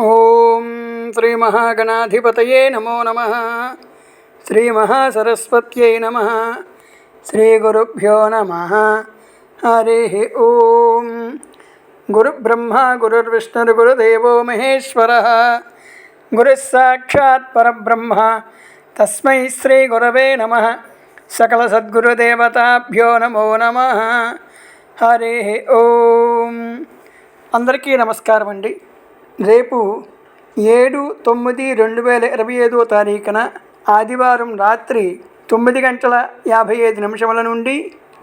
ఓం శ్రీ మహాగణాధిపతయే నమో నమ. శ్రీ మహాసరస్వత్యై నమ. శ్రీ గురుభ్యో నమ. హరి ఓం. గురుబ్రహ్మ గురుర్విష్ణుర్ గురుదేవో మహేశ్వర. గురుస్సాక్షాత్ పరబ్రహ్మ. తస్మై శ్రీ గురవే నమ. సకల సద్గురుదేవతాభ్యో నమో నమ. హరి ఓం. అందరికీ నమస్కారం అండి రేపు ఏడు తొమ్మిది రెండు వేల ఇరవై ఐదో తారీఖున ఆదివారం రాత్రి తొమ్మిది గంటల యాభై ఐదు నిమిషముల నుండి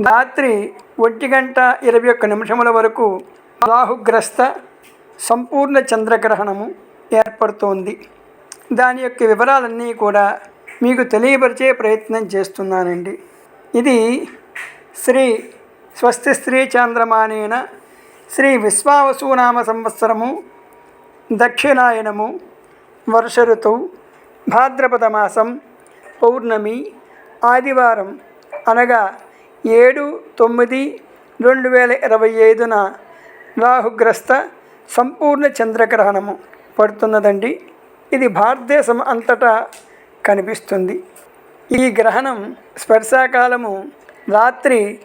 రాత్రి ఒంటి గంట ఇరవై ఒక్క నిమిషముల వరకు రాహుగ్రస్త సంపూర్ణ చంద్రగ్రహణము ఏర్పడుతోంది. దాని యొక్క వివరాలన్నీ కూడా మీకు తెలియపరిచే ప్రయత్నం చేస్తున్నానండి. ఇది శ్రీ స్వస్తి స్త్రీ చాంద్రమానేన శ్రీ విశ్వావసునామ సంవత్సరము దక్షిణాయనము వర్ష ఋతువు భాద్రపద మాసం పౌర్ణమి ఆదివారం అనగా ఏడు తొమ్మిది రెండు వేల ఇరవై ఐదున రాహుగ్రస్త సంపూర్ణ చంద్రగ్రహణము పడుతున్నదండి. ఇది భారతదేశం అంతటా కనిపిస్తుంది. ఈ గ్రహణం స్పర్శాకాలము రాత్రి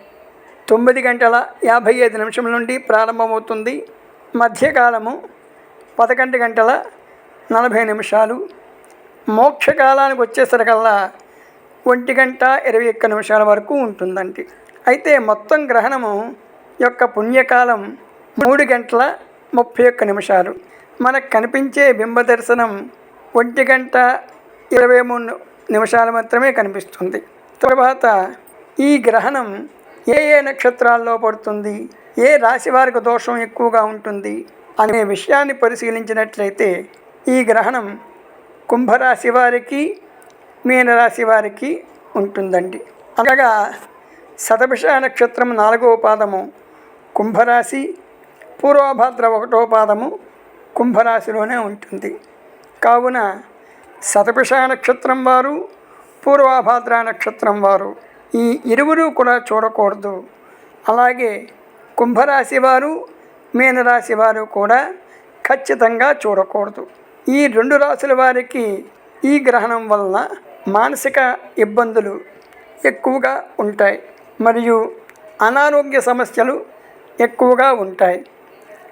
తొమ్మిది గంటల యాభై ఐదు నిమిషముల నుండి ప్రారంభమవుతుంది. మధ్యకాలము పదకొండు గంటల నలభై నిమిషాలు. మోక్షకాలానికి వచ్చేసరికల్లా ఒంటి గంట ఇరవై ఒక్క నిమిషాల వరకు ఉంటుందండి. అయితే మొత్తం గ్రహణము యొక్క పుణ్యకాలం మూడు గంటల ముప్పై ఒక్క నిమిషాలు. మనకు కనిపించే బింబ దర్శనం ఒంటి గంట ఇరవై మూడు నిమిషాలు మాత్రమే కనిపిస్తుంది. తర్వాత ఈ గ్రహణం ఏ ఏ నక్షత్రాల్లో పడుతుంది? ఏ రాశి వారికి దోషం ఎక్కువగా ఉంటుంది? అనే విషయాన్ని పరిశీలించినట్లయితే ఈ గ్రహణం కుంభరాశి వారికి మీనరాశి వారికి ఉంటుందండి. అనగా శతభిష నక్షత్రం నాలుగవ పాదము కుంభరాశి పూర్వభాద్ర ఒకటో పాదము కుంభరాశిలోనే ఉంటుంది. కావున శతభిష నక్షత్రం వారు పూర్వభాద్ర నక్షత్రం వారు ఈ ఇరువురు కూడా చూడకూడదు. అలాగే కుంభరాశి వారు మీనరాశి వారు కూడా ఖచ్చితంగా చూడకూడదు. ఈ రెండు రాశుల వారికి ఈ గ్రహణం వలన మానసిక ఇబ్బందులు ఎక్కువగా ఉంటాయి. మరియు అనారోగ్య సమస్యలు ఎక్కువగా ఉంటాయి.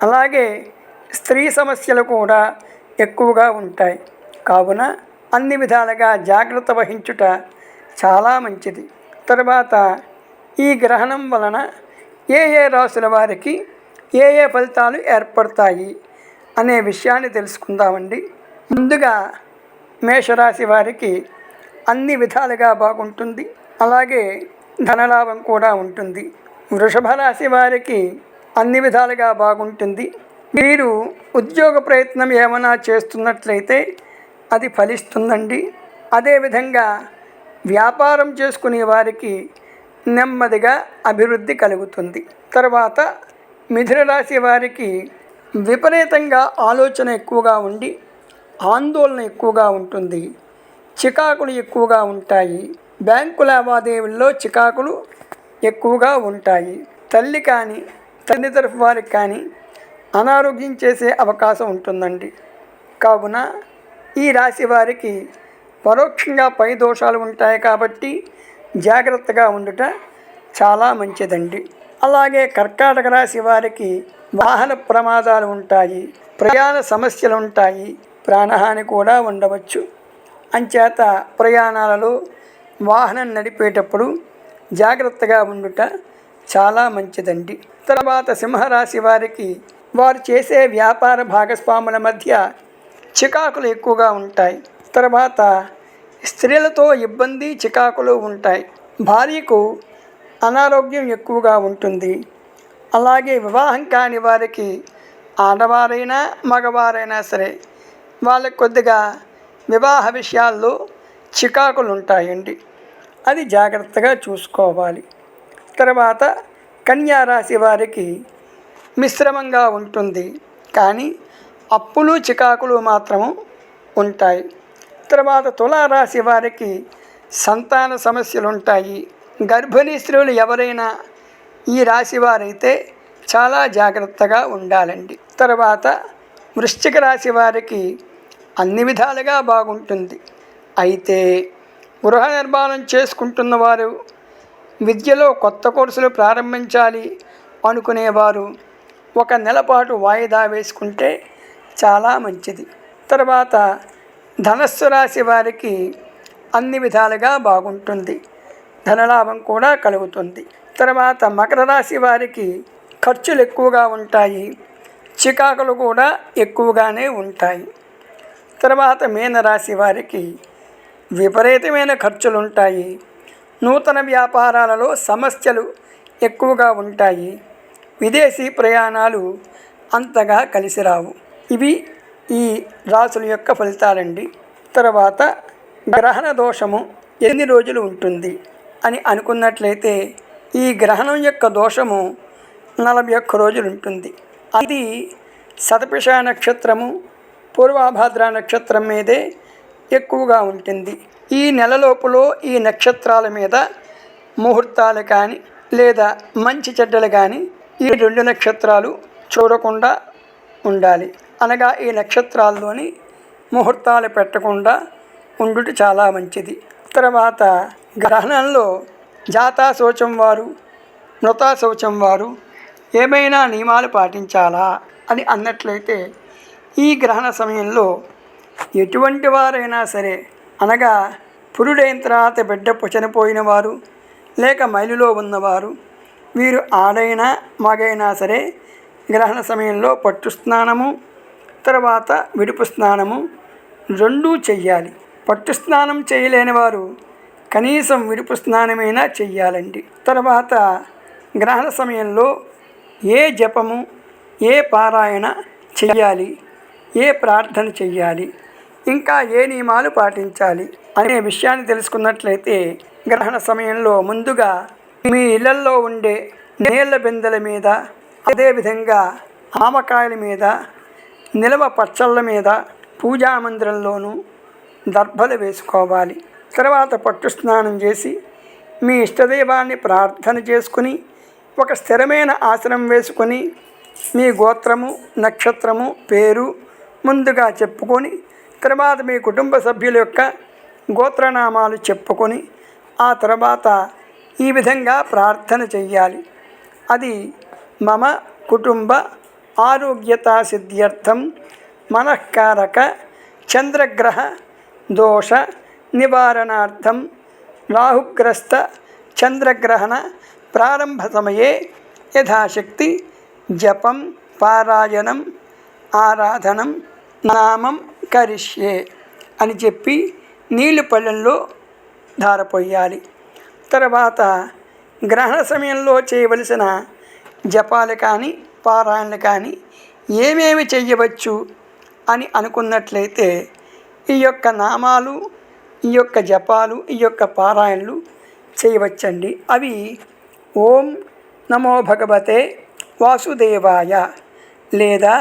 అలాగే స్త్రీ సమస్యలు కూడా ఎక్కువగా ఉంటాయి. కావున అన్ని విధాలుగా జాగ్రత్త వహించుట చాలా మంచిది. తర్వాత ఈ గ్రహణం వలన ఏ ఏ రాశుల వారికి ఏ ఏ ఫలితాలు ఏర్పడతాయి అనే విషయాన్ని తెలుసుకుందామండి. ముందుగా మేషరాశి వారికి అన్ని విధాలుగా బాగుంటుంది. అలాగే ధనలాభం కూడా ఉంటుంది. వృషభ రాశి వారికి అన్ని విధాలుగా బాగుంటుంది. మీరు ఉద్యోగ ప్రయత్నం ఏమైనా చేస్తున్నట్లయితే అది ఫలిస్తుందండి. అదేవిధంగా వ్యాపారం చేసుకునే వారికి నెమ్మదిగా అభివృద్ధి కలుగుతుంది. తర్వాత మిథున రాశి వారికి విపరీతంగా ఆలోచన ఎక్కువగా ఉండి ఆందోళన ఎక్కువగా ఉంటుంది. చికాకులు ఎక్కువగా ఉంటాయి. బ్యాంకు లావాదేవీల్లో చికాకులు ఎక్కువగా ఉంటాయి. తల్లి కానీ తల్లి తరఫు వారికి కానీ అనారోగ్యం చేసే అవకాశం ఉంటుందండి. కావున ఈ రాశి వారికి పరోక్షంగా పై దోషాలు ఉంటాయి కాబట్టి జాగ్రత్తగా ఉండుట చాలా మంచిదండి. అలాగే కర్కాటక రాశి వారికి వాహన ప్రమాదాలు ఉంటాయి ప్రయాణ సమస్యలు ఉంటాయి ప్రాణహాని కూడా ఉండవచ్చు. అంచేత ప్రయాణాలలో వాహనం నడిపేటప్పుడు జాగ్రత్తగా ఉండుట చాలా మంచిదండి. తర్వాత సింహరాశి వారికి వారు చేసే వ్యాపార భాగస్వాముల మధ్య చికాకులు ఎక్కువగా ఉంటాయి. తర్వాత స్త్రీలతో ఇబ్బంది చికాకులు ఉంటాయి. భార్యకు అనారోగ్యం ఎక్కువగా ఉంటుంది. అలాగే వివాహం కాని వారికి ఆడవారైనా మగవారైనా సరే వాళ్ళకి కొద్దిగా వివాహ విషయాల్లో చికాకులు ఉంటాయండి అది జాగ్రత్తగా చూసుకోవాలి. తర్వాత కన్యా రాశి వారికి మిశ్రమంగా ఉంటుంది. కానీ అప్పులు చికాకులు మాత్రము ఉంటాయి. తర్వాత తులారాశి వారికి సంతాన సమస్యలు ఉంటాయి గర్భిణీ స్త్రీలు ఎవరైనా ఈ రాశి వారైతే చాలా జాగ్రత్తగా ఉండాలండి. తర్వాత వృశ్చిక రాశి వారికి అన్ని విధాలుగా బాగుంటుంది. అయితే గృహ నిర్మాణం చేసుకుంటున్న వారు విద్యలో కొత్త కోర్సులు ప్రారంభించాలి అనుకునేవారు ఒక నెల పాటు వాయిదా వేసుకుంటే చాలా మంచిది. తర్వాత ధనస్సు రాశి వారికి అన్ని విధాలుగా బాగుంటుంది. ధనలాభం కూడా కలుగుతుంది. తర్వాత మకర రాశి వారికి ఖర్చులు ఎక్కువగా ఉంటాయి. చికాకులు కూడా ఎక్కువగానే ఉంటాయి. తర్వాత మీనరాశి వారికి విపరీతమైన ఖర్చులు ఉంటాయి. నూతన వ్యాపారాలలో సమస్యలు ఎక్కువగా ఉంటాయి. విదేశీ ప్రయాణాలు అంతగా కలిసి రావు. ఇవి ఈ రాసుల యొక్క ఫలితాలండి. తర్వాత గ్రహణ దోషము ఎన్ని రోజులు ఉంటుంది? అని అనుకున్నట్లయితే ఈ గ్రహణం యొక్క దోషము నలభై ఒక్క రోజులు ఉంటుంది. అది శతపిష నక్షత్రము పూర్వాభాద్ర నక్షత్రం మీదే ఎక్కువగా ఉంటుంది. ఈ నెలలోపులో ఈ నక్షత్రాల మీద ముహూర్తాలు కానీ లేదా మంచి చెడ్డలు కానీ ఈ రెండు నక్షత్రాలు చూడకుండా ఉండాలి. అనగా ఈ నక్షత్రాల్లోని ముహూర్తాలు పెట్టకుండా ఉండుట చాలా మంచిది. తర్వాత గ్రహణంలో జాతా శౌచం వారు మృతా శౌచం వారు ఏమైనా నియమాలు పాటించాలా అని అన్నట్లయితే ఈ గ్రహణ సమయంలో ఎటువంటి వారైనా సరే అనగా పురుడైన తర్వాత బిడ్డ చనిపోయిన వారు లేక మైలులో ఉన్నవారు వీరు ఆడైనా మగైనా సరే గ్రహణ సమయంలో పట్టు స్నానము తర్వాత విడుపు స్నానము రెండూ చెయ్యాలి. పట్టు స్నానం చేయలేని వారు కనీసం విడుపు స్నానమైనా చెయ్యాలండి. తర్వాత గ్రహణ సమయంలో ఏ జపము ఏ పారాయణ చెయ్యాలి ఏ ప్రార్థన చెయ్యాలి ఇంకా ఏ నియమాలు పాటించాలి అనే విషయాన్ని తెలుసుకున్నట్లయితే గ్రహణ సమయంలో ముందుగా మీ ఇళ్ళల్లో ఉండే నీళ్ళ బిందెల మీద అదేవిధంగా ఆమకాయల మీద నిలవ పచ్చళ్ళ మీద పూజామందిరంలోనూ దర్భలు వేసుకోవాలి. తర్వాత పట్టు స్నానం చేసి మీ ఇష్టదైవాన్ని ప్రార్థన చేసుకుని ఒక స్థిరమైన ఆసనం వేసుకొని మీ గోత్రము నక్షత్రము పేరు ముందుగా చెప్పుకొని తర్వాత మీ కుటుంబ సభ్యుల యొక్క గోత్రనామాలు చెప్పుకొని ఆ తర్వాత ఈ విధంగా ప్రార్థన చెయ్యాలి. అది మమ కుటుంబ ఆరోగ్యతా సిద్ధ్యర్థం మనఃకారక చంద్రగ్రహ దోష నివారణార్థం రాహుగ్రస్త చంద్రగ్రహణ ప్రారంభ సమయే యథాశక్తి జపం పారాయణం ఆరాధనం నామం కరిష్యే అని చెప్పి నీళ్ళు పళ్ళెంలో ధారపోయాలి. తర్వాత గ్రహణ సమయంలో చేయవలసిన జపాలు కానీ పారాయణలు కానీ ఏమేమి చేయవచ్చు అని అనుకున్నట్లయితే ఈ యొక్క నామాలు ఈ యొక్క జపాలు ఈ యొక్క పారాయణలు చేయవచ్చండి. అవి ఓం నమో భగవతే వాసుదేవాయ లేదా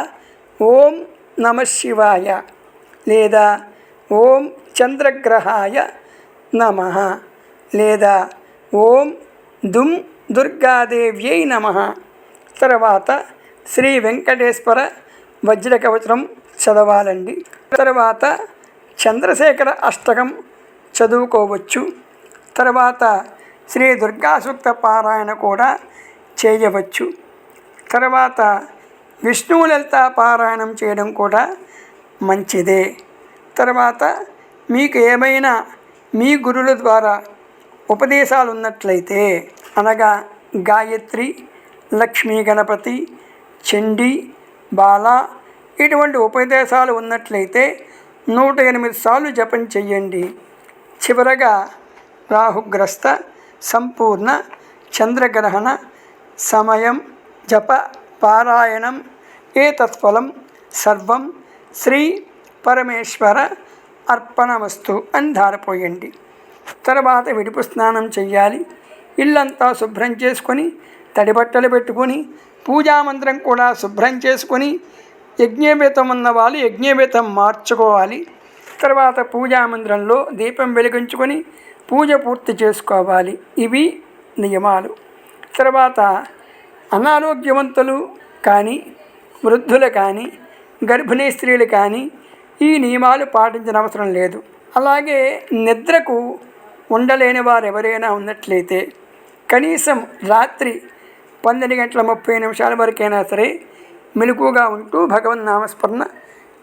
ఓం నమ శివాయ లేదా ఓం చంద్రగ్రహాయ నమ లేదా ఓం దుమ్ దుర్గాదేవ్యై నమ. తర్వాత శ్రీ వెంకటేశ్వర వజ్రకవచనం చదవాలండి. తర్వాత చంద్రశేఖర అష్టకం చదువుకోవచ్చు. తర్వాత శ్రీ దుర్గా సూక్త పారాయణ కూడా చేయవచ్చు. తర్వాత విష్ణువు లలిత పారాయణం చేయడం కూడా మంచిదే. తర్వాత మీకు ఏమైనా మీ గురువుల ద్వారా ఉపదేశాలు ఉన్నట్లయితే అనగా గాయత్రి లక్ష్మీ గణపతి చండీ బాల ఇటువంటి ఉపదేశాలు ఉన్నట్లయితే నూట ఎనిమిది సార్లు జపం చెయ్యండి. చివరగా రాహుగ్రస్త సంపూర్ణ చంద్రగ్రహణ సమయం జప పారాయణం ఏ తత్ఫలం సర్వం శ్రీ పరమేశ్వర అర్పణమస్తు అని ధారపోయండి. తర్వాత విడుపు స్నానం చెయ్యాలి. ఇల్లంతా శుభ్రం చేసుకొని తడి బట్టలు పెట్టుకొని పూజామంత్రం కూడా శుభ్రం చేసుకొని యజ్ఞవేతం ఉన్న వాళ్ళు యజ్ఞవేతం మార్చుకోవాలి. తర్వాత పూజామందిరంలో దీపం వెలిగించుకొని పూజ పూర్తి చేసుకోవాలి. ఇవి నియమాలు. తర్వాత అనారోగ్యవంతులు కానీ వృద్ధులు కానీ గర్భిణీ స్త్రీలు కానీ ఈ నియమాలు పాటించిన అవసరం లేదు. అలాగే నిద్రకు ఉండలేని వారు ఎవరైనా ఉన్నట్లయితే కనీసం రాత్రి పన్నెండు గంటల ముప్పై నిమిషాల వరకైనా సరే మెలకుగా ఉంటూ భగవన్ నామస్మరణ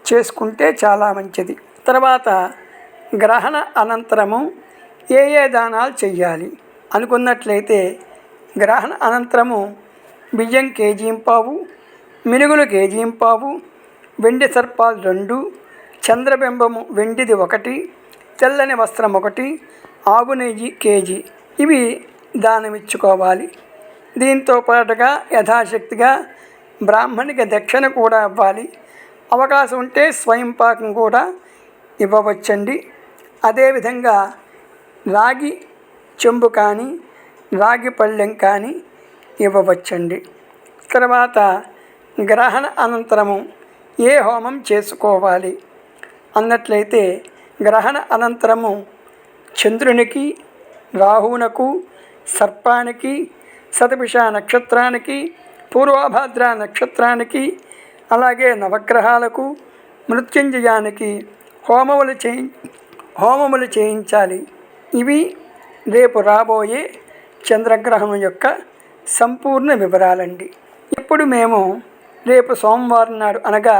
చేసుకుంటే చాలా మంచిది. తర్వాత గ్రహణ అనంతరము ఏ ఏ దానాలు చెయ్యాలి? అనుకున్నట్లయితే గ్రహణ అనంతరము బియ్యం కేజీ పావు మినుగులు కేజీ పావు వెండి సర్పాలు రెండు చంద్రబింబము వెండిది ఒకటి తెల్లని వస్త్రం ఒకటి ఆవు కేజీ. ఇవి దానమిచ్చుకోవాలి. దీంతో పాటుగా యథాశక్తిగా బ్రాహ్మణికి దక్షిణ కూడా ఇవ్వాలి. అవకాశం ఉంటే స్వయం పాకం కూడా ఇవ్వవచ్చండి. అదేవిధంగా రాగి చెంబు కానీ రాగి పళ్ళెం కానీ ఇవ్వవచ్చండి. తర్వాత గ్రహణ అనంతరము ఏ హోమం చేసుకోవాలి? అన్నట్లయితే గ్రహణ అనంతరము చంద్రునికి రాహువునకు సర్పానికి శతభిష నక్షత్రానికి పూర్వభాద్ర నక్షత్రానికి అలాగే నవగ్రహాలకు మృత్యుంజయానికి హోమములు చేయి హోమములు చేయించాలి. ఇవి రేపు రాబోయే చంద్రగ్రహణం యొక్క సంపూర్ణ వివరాలండి. ఇప్పుడు మేము రేపు సోమవారం నాడు అనగా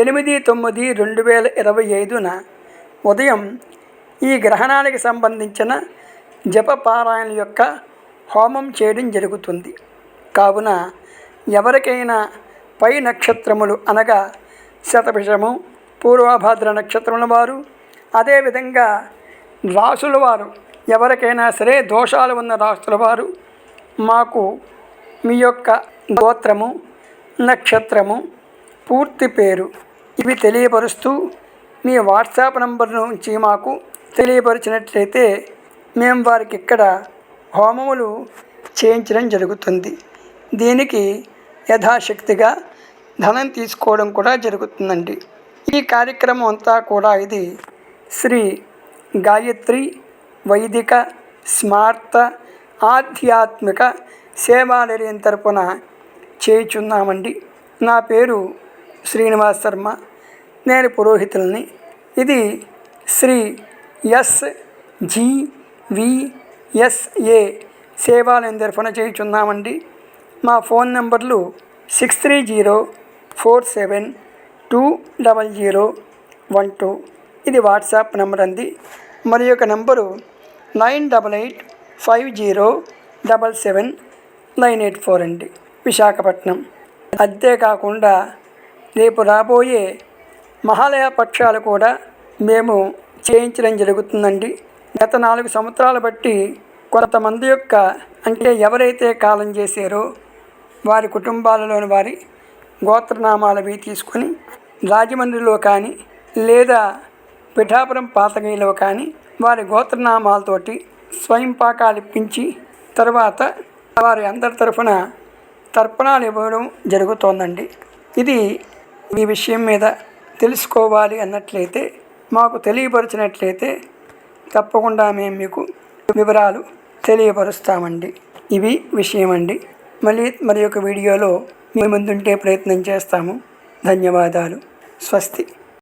ఎనిమిది తొమ్మిది రెండు వేల ఇరవై ఐదున ఉదయం ఈ గ్రహణానికి సంబంధించిన జప పారాయణ యొక్క హోమం చేయడం జరుగుతుంది. కావున ఎవరికైనా పై నక్షత్రములు అనగా శతభిషము పూర్వభద్ర నక్షత్రముల వారు. అదేవిధంగా రాసుల వారు ఎవరికైనా సరే దోషాలు ఉన్న రాసుల వారు మాకు మీ యొక్క గోత్రము నక్షత్రము పూర్తి పేరు ఇవి తెలియపరుస్తూ మీ వాట్సాప్ నంబర్ నుంచి మాకు తెలియపరిచినట్లయితే మేము వారికి ఇక్కడ హోమములు చేయించడం జరుగుతుంది. దీనికి యథాశక్తిగా ధనం తీసుకోవడం కూడా జరుగుతుందండి. ఈ కార్యక్రమం అంతా కూడా ఇది శ్రీ గాయత్రి వైదిక స్మార్త ఆధ్యాత్మిక సేవాలయం తరపున చేయుచున్నామండి. నా పేరు శ్రీనివాస్ శర్మ. నేను పురోహితుల్ని. ఇది Shri S G V S A Sevalayam తరఫున చేయుచున్నామండి. మా ఫోన్ నెంబర్లు six three zero four seven two double zero one two. ఇది వాట్సాప్ నెంబర్ అంది. మరి యొక్క number nine double eight five zero double seven nine eight four అండి. విశాఖపట్నం. అంతేకాకుండా రేపు రాబోయే మహాలయ పక్షాలు కూడా మేము చేయించడం జరుగుతుందండి. గత నాలుగు సంవత్సరాలు బట్టి కొంతమంది యొక్క అంటే ఎవరైతే కాలం చేశారో వారి కుటుంబాలలోని వారి గోత్రనామాలవి తీసుకొని రాజమండ్రిలో కానీ లేదా పిఠాపురం పాతగిలో కానీ వారి గోత్రనామాలతోటి స్వయం పాకాలు ఇప్పించి తర్వాత వారి అందరి తరఫున తర్పణాలు ఇవ్వడం జరుగుతోందండి. ఇది ఈ విషయం మీద తెలుసుకోవాలి అన్నట్లయితే మాకు తెలియపరిచినట్లయితే తప్పకుండా మేము మీకు వివరాలు తెలియపరుస్తామండి. ఇవి విషయం అండి మళ్ళీ మరి యొక్క వీడియోలో మీ ముందుంటే ప్రయత్నం చేస్తాము. ధన్యవాదాలు. స్వస్తి